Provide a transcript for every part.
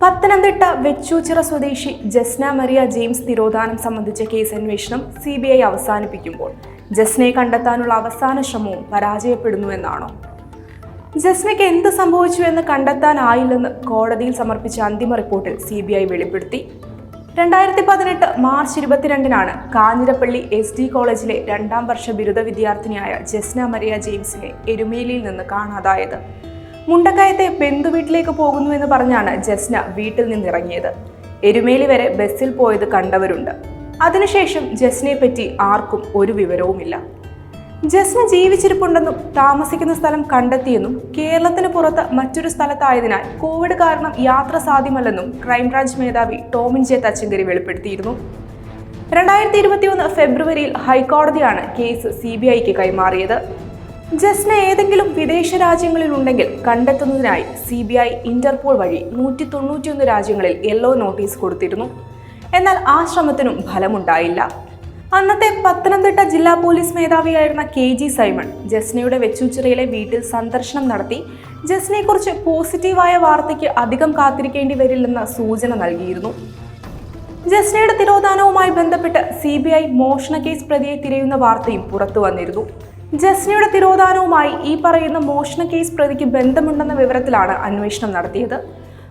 പത്തനംതിട്ട വെച്ചൂച്ചിറ സ്വദേശി ജസ്ന മറിയ ജെയിംസ് തിരോധാനം സംബന്ധിച്ച കേസ് അന്വേഷണം സി ബി ഐ അവസാനിപ്പിക്കുമ്പോൾ ജസ്നയെ കണ്ടെത്താനുള്ള അവസാന ശ്രമവും പരാജയപ്പെടുന്നുവെന്നാണോ ജസ്നയ്ക്ക് എന്ത് സംഭവിച്ചു എന്ന് കണ്ടെത്താനായില്ലെന്ന് കോടതിയിൽ സമർപ്പിച്ച അന്തിമ റിപ്പോർട്ടിൽ സി ബി ഐ വെളിപ്പെടുത്തി. രണ്ടായിരത്തി പതിനെട്ട് മാർച്ച് ഇരുപത്തിരണ്ടിനാണ് കാഞ്ഞിരപ്പള്ളി എസ് ഡി കോളേജിലെ രണ്ടാം വർഷ ബിരുദ വിദ്യാർത്ഥിനിയായ ജസ്ന മരിയ ജെയിംസിനെ എരുമേലിയിൽ നിന്ന് കാണാതായത്. മുണ്ടക്കയത്തെ ബന്ധുവീട്ടിലേക്ക് പോകുന്നുവെന്ന് പറഞ്ഞാണ് ജസ്ന വീട്ടിൽ നിന്നിറങ്ങിയത്. എരുമേലി വരെ ബസ്സിൽ പോയത് കണ്ടവരുണ്ട്. അതിനുശേഷം ജസ്നയെ പറ്റി ആർക്കും ഒരു വിവരവുമില്ല. ജസ്ന ജീവിച്ചിരിപ്പുണ്ടെന്നും താമസിക്കുന്ന സ്ഥലം കണ്ടെത്തിയെന്നും കേരളത്തിന് പുറത്ത് മറ്റൊരു സ്ഥലത്തായതിനാൽ കോവിഡ് കാരണം യാത്ര സാധ്യമല്ലെന്നും ക്രൈംബ്രാഞ്ച് മേധാവി ടോമിൻ ജെ തച്ചങ്കരി വെളിപ്പെടുത്തിയിരുന്നു. രണ്ടായിരത്തി ഇരുപത്തിയൊന്ന് ഫെബ്രുവരിയിൽ ഹൈക്കോടതിയാണ് കേസ് സി ബി ഐക്ക് കൈമാറിയത്. ജസ്ന ഏതെങ്കിലും വിദേശ രാജ്യങ്ങളിൽ ഉണ്ടെങ്കിൽ കണ്ടെത്തുന്നതിനായി സി ബി ഐ ഇന്റർപോൾ വഴി നൂറ്റി തൊണ്ണൂറ്റിയൊന്ന് രാജ്യങ്ങളിൽ യെല്ലോ നോട്ടീസ് കൊടുത്തിരുന്നു. എന്നാൽ ആ ശ്രമത്തിനും ഫലമുണ്ടായില്ല. അന്നത്തെ പത്തനംതിട്ട ജില്ലാ പോലീസ് മേധാവിയായിരുന്ന കെ ജി സൈമൺ ജസ്നയുടെ വെച്ചൂച്ചിറയിലെ വീട്ടിൽ സന്ദർശനം നടത്തി ജസ്നയെക്കുറിച്ച് പോസിറ്റീവായ വാർത്തയ്ക്ക് അധികം കാത്തിരിക്കേണ്ടി വരില്ലെന്ന സൂചന നൽകിയിരുന്നു. ജസ്നയുടെ തിരോധാനവുമായി ബന്ധപ്പെട്ട് സി ബി ഐ മോഷണ കേസ് പ്രതിയെ തിരയുന്ന വാർത്തയും പുറത്തു വന്നിരുന്നു. ജസ്നയുടെ തിരോധാനവുമായി ഈ പറയുന്ന മോഷണ കേസ് പ്രതിക്ക് ബന്ധമുണ്ടെന്ന വിവരത്തിലാണ് അന്വേഷണം നടത്തിയത്.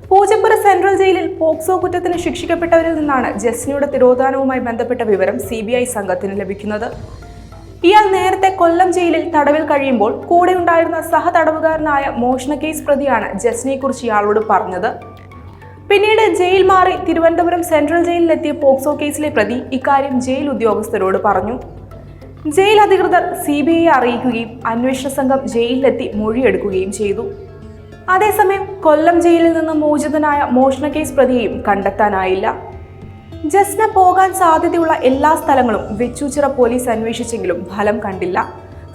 പൂജപ്പുര സെൻട്രൽ ജയിലിൽ പോക്സോ കുറ്റത്തിന് ശിക്ഷിക്കപ്പെട്ടവരിൽ നിന്നാണ് ജസ്നയുടെ തിരോധാനവുമായി ബന്ധപ്പെട്ട വിവരം സി ബി ഐ സംഘത്തിന് ലഭിക്കുന്നത്. ഇയാൾ നേരത്തെ കൊല്ലം ജയിലിൽ തടവിൽ കഴിയുമ്പോൾ കൂടെ കൂടെയുണ്ടായിരുന്ന സഹതടവുകാരനായ മോഷണ കേസ് പ്രതിയാണ് ജസ്നയെക്കുറിച്ച് ഇയാളോട് പറഞ്ഞത്. പിന്നീട് ജയിൽ മാറി തിരുവനന്തപുരം സെൻട്രൽ ജയിലിലെത്തിയ പോക്സോ കേസിലെ പ്രതി ഇക്കാര്യം ജയിൽ ഉദ്യോഗസ്ഥരോട് പറഞ്ഞു. ജയിൽ അധികൃതർ സി ബി ഐയെ അറിയിക്കുകയും അന്വേഷണ സംഘം ജയിലിലെത്തി മൊഴിയെടുക്കുകയും ചെയ്തു. അതേസമയം കൊല്ലം ജയിലിൽ നിന്ന് മോചിതനായ മോഷണ കേസ് പ്രതിയെയും കണ്ടെത്താനായില്ല. ജസ്ന പോകാൻ സാധ്യതയുള്ള എല്ലാ സ്ഥലങ്ങളും വെച്ചൂച്ചിറ പോലീസ് അന്വേഷിച്ചെങ്കിലും ഫലം കണ്ടില്ല.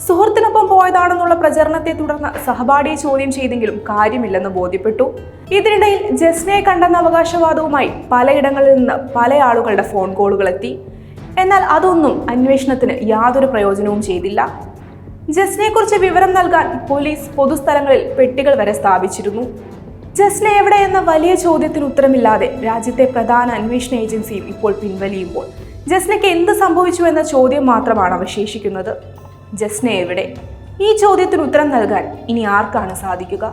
സുഹൃത്തിനൊപ്പം പോയതാണെന്നുള്ള പ്രചരണത്തെ തുടർന്ന് സഹപാഠിയെ ചോദ്യം ചെയ്തെങ്കിലും കാര്യമില്ലെന്ന് ബോധ്യപ്പെട്ടു. ഇതിനിടയിൽ ജസ്നയെ കണ്ടെന്ന അവകാശവാദവുമായി പലയിടങ്ങളിൽ നിന്ന് പല ആളുകളുടെ ഫോൺ കോളുകൾ എത്തി എന്നാൽ അതൊന്നും അന്വേഷണത്തിന് യാതൊരു പ്രയോജനവും ചെയ്തില്ല. ജസ്നയെക്കുറിച്ച് വിവരം നൽകാൻ പോലീസ് പൊതുസ്ഥലങ്ങളിൽ പെട്ടികൾ വരെ സ്ഥാപിച്ചിരുന്നു. ജസ്ന എവിടെ എന്ന വലിയ ചോദ്യത്തിന് ഉത്തരമില്ലാതെ രാജ്യത്തെ പ്രധാന അന്വേഷണ ഏജൻസിയും ഇപ്പോൾ പിൻവലിയുമ്പോൾ ജസ്നയ്ക്ക് എന്ത് സംഭവിച്ചു എന്ന ചോദ്യം മാത്രമാണ് അവശേഷിക്കുന്നത്. ജസ്ന എവിടെ? ഈ ചോദ്യത്തിന് ഉത്തരം നൽകാൻ ഇനി ആർക്കാണ് സാധിക്കുക?